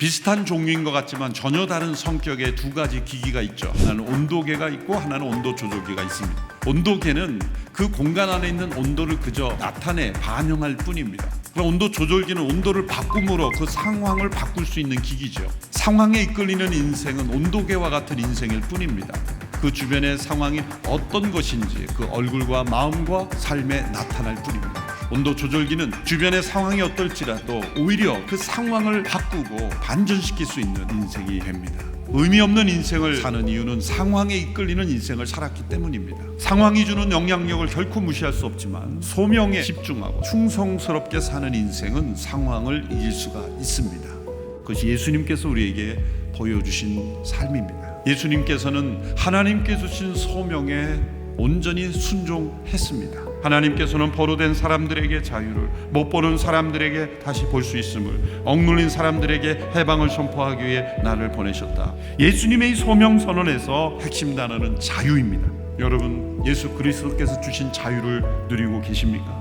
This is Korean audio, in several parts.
비슷한 종류인 것 같지만 전혀 다른 성격의 두 가지 기기가 있죠. 하나는 온도계가 있고 하나는 온도 조절기가 있습니다. 온도계는 그 공간 안에 있는 온도를 그저 나타내 반영할 뿐입니다. 그럼 온도 조절기는 온도를 바꿈으로 그 상황을 바꿀 수 있는 기기죠. 상황에 이끌리는 인생은 온도계와 같은 인생일 뿐입니다. 그 주변의 상황이 어떤 것인지 그 얼굴과 마음과 삶에 나타날 뿐입니다. 온도 조절기는 주변의 상황이 어떨지라도 오히려 그 상황을 바꾸고 반전시킬 수 있는 인생이 됩니다. 의미 없는 인생을 사는 이유는 상황에 이끌리는 인생을 살았기 때문입니다. 상황이 주는 영향력을 결코 무시할 수 없지만 소명에 집중하고 충성스럽게 사는 인생은 상황을 이길 수가 있습니다. 그것이 예수님께서 우리에게 보여주신 삶입니다. 예수님께서는 하나님께 주신 소명에 온전히 순종했습니다. 하나님께서는 포로된 사람들에게 자유를 못 보는 사람들에게 다시 볼 수 있음을 억눌린 사람들에게 해방을 선포하기 위해 나를 보내셨다. 예수님의 이 소명 선언에서 핵심 단어는 자유입니다. 여러분 예수 그리스도께서 주신 자유를 누리고 계십니까?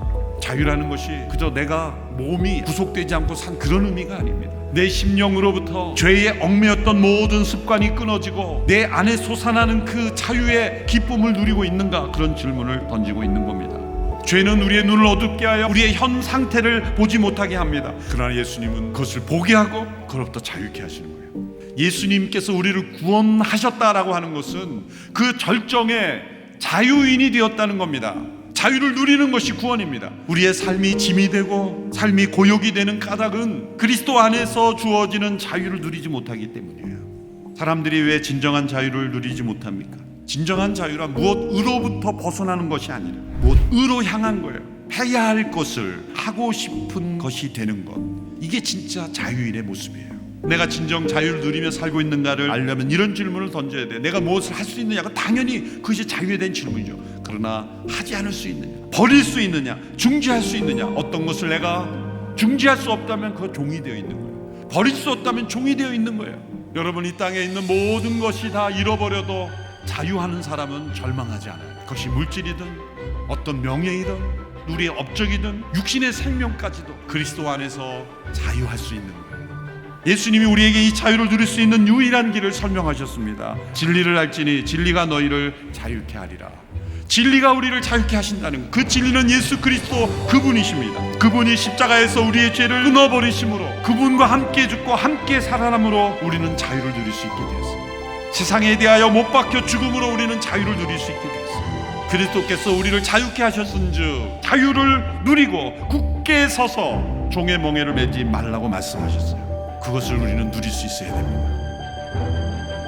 자유라는 것이 그저 내가 몸이 구속되지 않고 산 그런 의미가 아닙니다. 내 심령으로부터 죄에 얽매였던 모든 습관이 끊어지고 내 안에 솟아나는 그 자유의 기쁨을 누리고 있는가 그런 질문을 던지고 있는 겁니다. 죄는 우리의 눈을 어둡게 하여 우리의 현 상태를 보지 못하게 합니다. 그러나 예수님은 그것을 보게 하고 그로부터 자유케 하시는 거예요. 예수님께서 우리를 구원하셨다라고 하는 것은 그 절정의 자유인이 되었다는 겁니다. 자유를 누리는 것이 구원입니다. 우리의 삶이 짐이 되고 삶이 고역이 되는 까닭은 그리스도 안에서 주어지는 자유를 누리지 못하기 때문이에요. 사람들이 왜 진정한 자유를 누리지 못합니까? 진정한 자유란 무엇으로부터 벗어나는 것이 아니라 무엇으로 향한 거예요. 해야 할 것을 하고 싶은 것이 되는 것. 이게 진짜 자유인의 모습이에요. 내가 진정 자유를 누리며 살고 있는가를 알려면 이런 질문을 던져야 돼. 내가 무엇을 할 수 있느냐가 당연히 그것이 자유에 대한 질문이죠. 그러나 하지 않을 수 있느냐, 버릴 수 있느냐, 중지할 수 있느냐, 어떤 것을 내가 중지할 수 없다면 그 종이 되어 있는 거예요. 버릴 수 없다면 종이 되어 있는 거예요. 여러분 이 땅에 있는 모든 것이 다 잃어버려도 자유하는 사람은 절망하지 않아요. 그것이 물질이든 어떤 명예이든 우리의 업적이든 육신의 생명까지도 그리스도 안에서 자유할 수 있는 거예요. 예수님이 우리에게 이 자유를 누릴 수 있는 유일한 길을 설명하셨습니다. 진리를 알지니 진리가 너희를 자유케 하리라. 진리가 우리를 자유케 하신다는 것. 그 진리는 예수 그리스도 그분이십니다. 그분이 십자가에서 우리의 죄를 끊어버리심으로 그분과 함께 죽고 함께 살아남으로 우리는 자유를 누릴 수 있게 되었습니다. 세상에 대하여 못 박혀 죽음으로 우리는 자유를 누릴 수 있게 되었습니다. 그리스도께서 우리를 자유케 하셨은즉 자유를 누리고 굳게 서서 종의 멍에를 매지 말라고 말씀하셨어요. 그것을 우리는 누릴 수 있어야 됩니다.